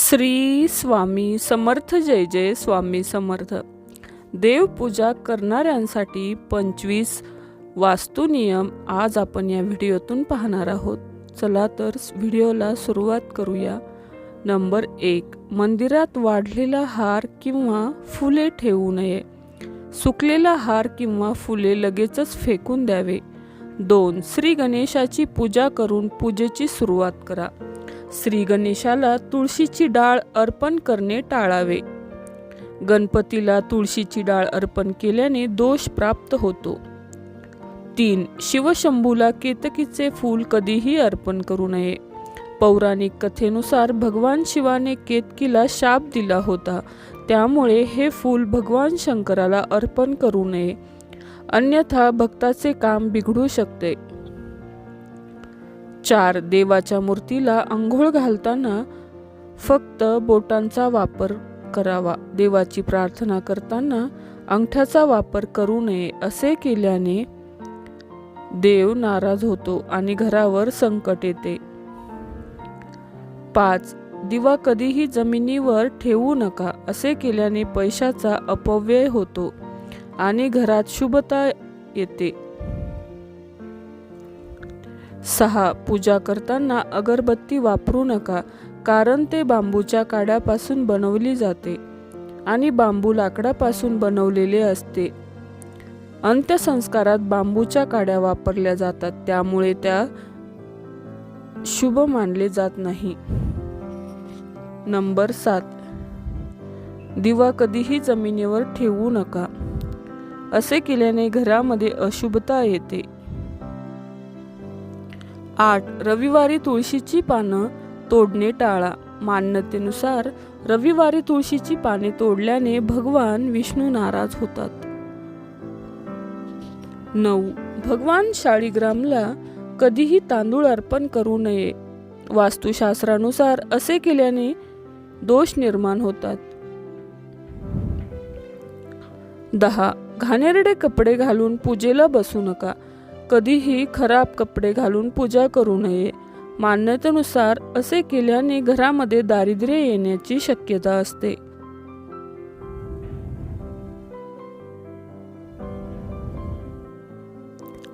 श्री स्वामी समर्थ जय जय स्वामी समर्थ. देवपूजा करणाऱ्यांसाठी पंचवीस वास्तुनियम आज आपण या व्हिडिओतून पाहणार आहोत. चला तर व्हिडिओला सुरुवात करूया. नंबर एक मंदिरात वाढलेला हार किंवा फुले ठेवू नये. सुकलेला हार किंवा फुले लगेचच फेकून द्यावे. दोन श्री गणेशाची पूजा करून पूजेची सुरुवात करा. श्री गणेशाला तुळशीची डाळ अर्पण करणे टाळावे. गणपतीला तुळशीची डाळ अर्पण केल्याने दोष प्राप्त होतो. तीन शिवशंभूला केतकीचे फूल कधीही अर्पण करू नये. पौराणिक कथेनुसार भगवान शिवाने केतकीला शाप दिला होता. त्यामुळे हे फूल भगवान शंकराला अर्पण करू नये. अन्यथा भक्ताचे काम बिघडू शकते. चार देवाच्या मूर्तीला आंघोळ घालताना फक्त बोटांचा वापर करावा. देवाची प्रार्थना करताना अंगठ्याचा वापर करू नये असे केल्याने देव नाराज होतो आणि घरावर संकट येते. पाच दिवा कधीही जमिनीवर ठेवू नका असे केल्याने पैशाचा अपव्यय होतो आणि घरात शुभता येते. सहा. पूजा करताना अगरबत्ती वापरू नका कारण ते बांबूच्या काड्यापासून बनवली जाते आणि बांबू लाकडापासून बनवलेले असते. अंत्यसंस्कारात बांबूच्या काड्या वापरल्या जातात त्यामुळे त्या शुभ मानले जात नाही. नंबर सात. दिवा कधीही जमिनीवर ठेवू नका. असे केल्याने घरामध्ये अशुभता येते. आठ. रविवारी तुळशीची पानं तोडणे टाळा. मान्यतेनुसार रविवारी तुळशीची पाने तोडल्याने भगवान विष्णू नाराज होतात. नऊ. भगवान शाळीग्रामला कधीही तांदूळ अर्पण करू नये. वास्तुशास्त्रानुसार असे केल्याने दोष निर्माण होतात. दहा. घाणेरडे कपडे घालून पूजेला बसू नका. कधीही खराब कपडे घालून पूजा करू नये. मान्यतेनुसार असे केल्याने घरामध्ये दारिद्र्य येण्याची शक्यता असते.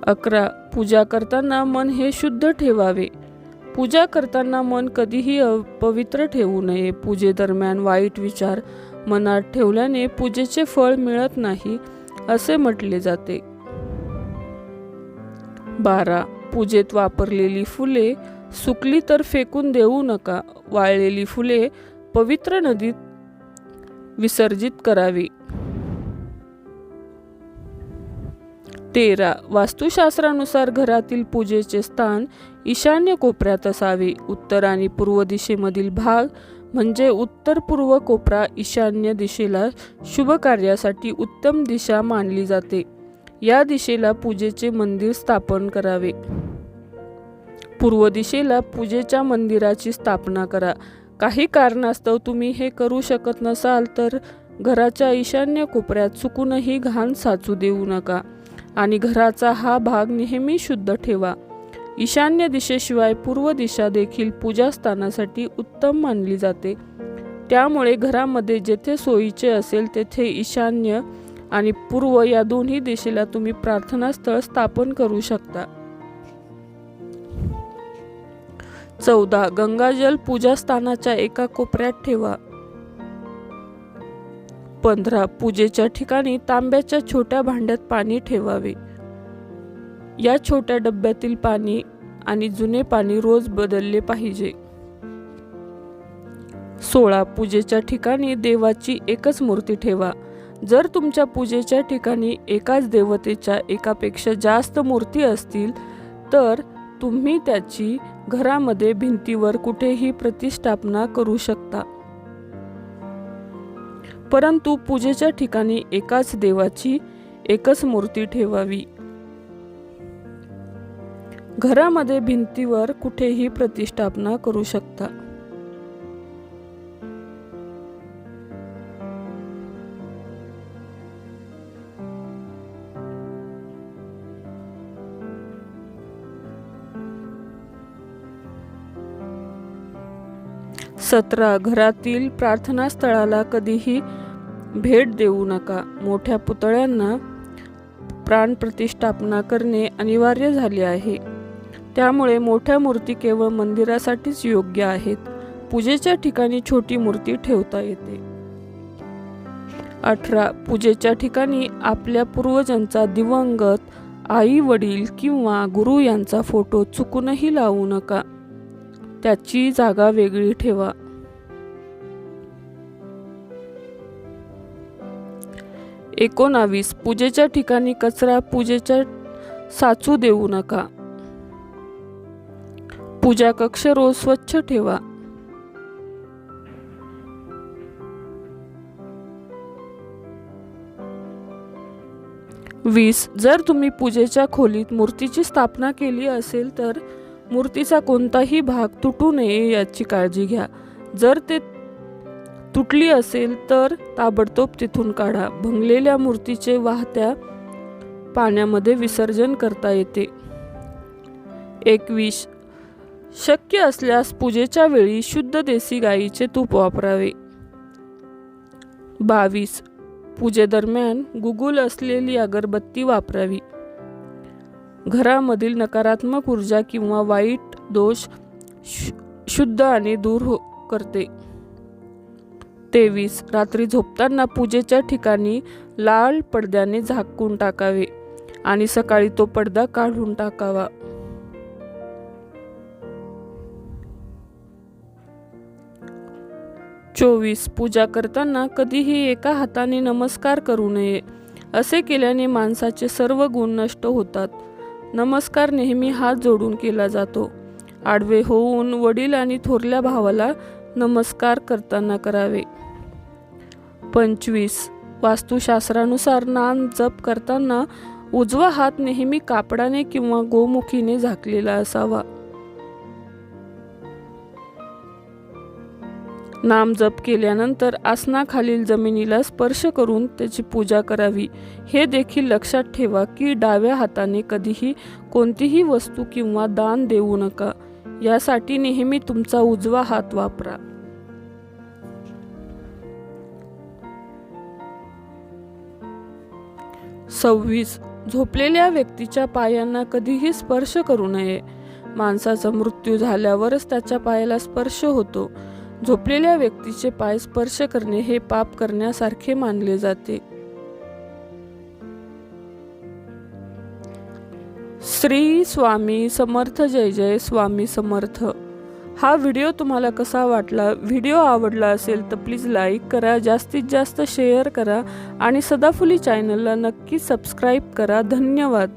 अकरा. पूजा करताना मन हे शुद्ध ठेवावे. पूजा करताना मन कधीही अपवित्र ठेवू नये. पूजेदरम्यान वाईट विचार मनात ठेवल्याने पूजेचे फळ मिळत नाही असे म्हटले जाते. बारा. पूजेत वापरलेली फुले सुकली तर फेकून देऊ नका. वाळलेली फुले पवित्र नदीत विसर्जित करावी. तेरा. वास्तुशास्त्रानुसार घरातील पूजेचे स्थान ईशान्य कोपऱ्यात असावे. उत्तर आणि पूर्व दिशेमधील भाग म्हणजे उत्तर पूर्व कोपरा ईशान्य दिशेला शुभ कार्यासाठी उत्तम दिशा मानली जाते. या दिशेला पूजेचे मंदिर स्थापन करावे. पूर्व दिशेला पूजेच्या मंदिराची स्थापना करा. काही कारणास्तव तुम्ही हे करू शकत नसाल तर घराच्या ईशान्य कोपऱ्यात चुकूनही घाण साचू देऊ नका आणि घराचा हा भाग नेहमी शुद्ध ठेवा. ईशान्य दिशेशिवाय पूर्व दिशा देखील पूजास्थानासाठी उत्तम मानली जाते. त्यामुळे घरामध्ये जेथे सोयीचे असेल तेथे ईशान्य आणि पूर्व या दोन्ही दिशेला तुम्ही प्रार्थनास्थळ स्थापन करू शकता. चौदा गंगाजल पूजास्थानाच्या एका कोपऱ्यात ठेवा. पंधरा पूजेच्या ठिकाणी तांब्याच्या छोट्या भांड्यात पाणी ठेवावे. या छोट्या डब्यातील पाणी आणि जुने पाणी रोज बदलले पाहिजे. सोळा पूजेच्या ठिकाणी देवाची एकच मूर्ती ठेवा. जर तुमच्या पूजेच्या ठिकाणी एकाच देवतेच्या एकापेक्षा जास्त मूर्ती असतील तर तुम्ही त्याची घरामध्ये भिंतीवर कुठेही प्रतिष्ठापना करू शकता. परंतु पूजेच्या ठिकाणी एकाच देवाची एकच मूर्ती ठेवावी. घरामध्ये भिंतीवर कुठेही प्रतिष्ठापना करू शकता. सतरा घरातील प्रार्थनास्थळाला कधीही भेट देऊ नका. मोठ्या पुतळ्यांना प्राणप्रतिष्ठापना करणे अनिवार्य झाले आहे. त्यामुळे मोठ्या मूर्ती केवळ मंदिरासाठीच योग्य आहेत. पूजेच्या ठिकाणी छोटी मूर्ती ठेवता येते. अठरा पूजेच्या ठिकाणी आपल्या पूर्वजांचा दिवंगत आई वडील किंवा गुरु यांचा फोटो चुकूनही लावू नका. त्याची जागा वेगळी ठेवा. एकोणावीस. पूजेच्या ठिकाणी कचरा पूजेच्या साचू देऊ नका. पूजा कक्ष रोज स्वच्छ ठेवा. वीस. जर तुम्ही पूजेच्या खोलीत मूर्तीची स्थापना केली असेल तर मूर्तीचा कोणताही भाग तुटू नये याची काळजी घ्या. जर ते तुटली असेल तर ताबडतोब तिथून काढा. भंगलेल्या मूर्तीचे वाहत्या पाण्यामध्ये विसर्जन करता येते. एकवीस. शक्य असल्यास पूजेच्या वेळी शुद्ध देसी गाईचे तूप वापरावे. बावीस. पूजेदरम्यान गुगुल असलेली अगरबत्ती वापरावी. घरामधील नकारात्मक ऊर्जा किंवा वाईट दोष शु- शुद्ध आणि दूर हो करते. तेवीस रात्री झोपताना पूजेच्या ठिकाणी लाल पडद्याने झाकून टाकावे आणि सकाळी तो पडदा काढून टाकावा. चोवीस पूजा करताना कधीही एका हाताने नमस्कार करू नये. असे केल्याने माणसाचे सर्व गुण नष्ट होतात. नमस्कार नेहमी हात जोडून केला जातो. आडवे होऊन वडील आणि थोरल्या भावाला नमस्कार करताना करावे. पंचवीस. वास्तुशास्त्रानुसार नाम जप करताना उजवा हात नेहमी कापडाने किंवा गोमुखीने झाकलेला असावा. नाम जप केल्यानंतर आसनाखालील जमिनीला स्पर्श करून त्याची पूजा करावी. हे देखील लक्षात ठेवा की डाव्या हाताने कधीही कोणतीही वस्तू किंवा दान देऊ नका. यासाठी नेहमी तुमचा उजवा हात वापरा. सव्वीस. झोपलेल्या व्यक्तीच्या पायांना कधीही स्पर्श करू नये. माणसाचा मृत्यू झाल्यावरच त्याच्या पायाला स्पर्श होतो. झोपलेल्या व्यक्तीचे पाय स्पर्श करणे हे पाप करण्यासारखे मानले जाते. श्री स्वामी समर्थ जय जय स्वामी समर्थ. हा व्हिडिओ तुम्हाला कसा वाटला व्हिडिओ आवडला असेल तर प्लीज लाईक करा जास्तीत जास्त शेअर करा आणि सदाफुली चॅनलला नक्की सबस्क्राईब करा. धन्यवाद.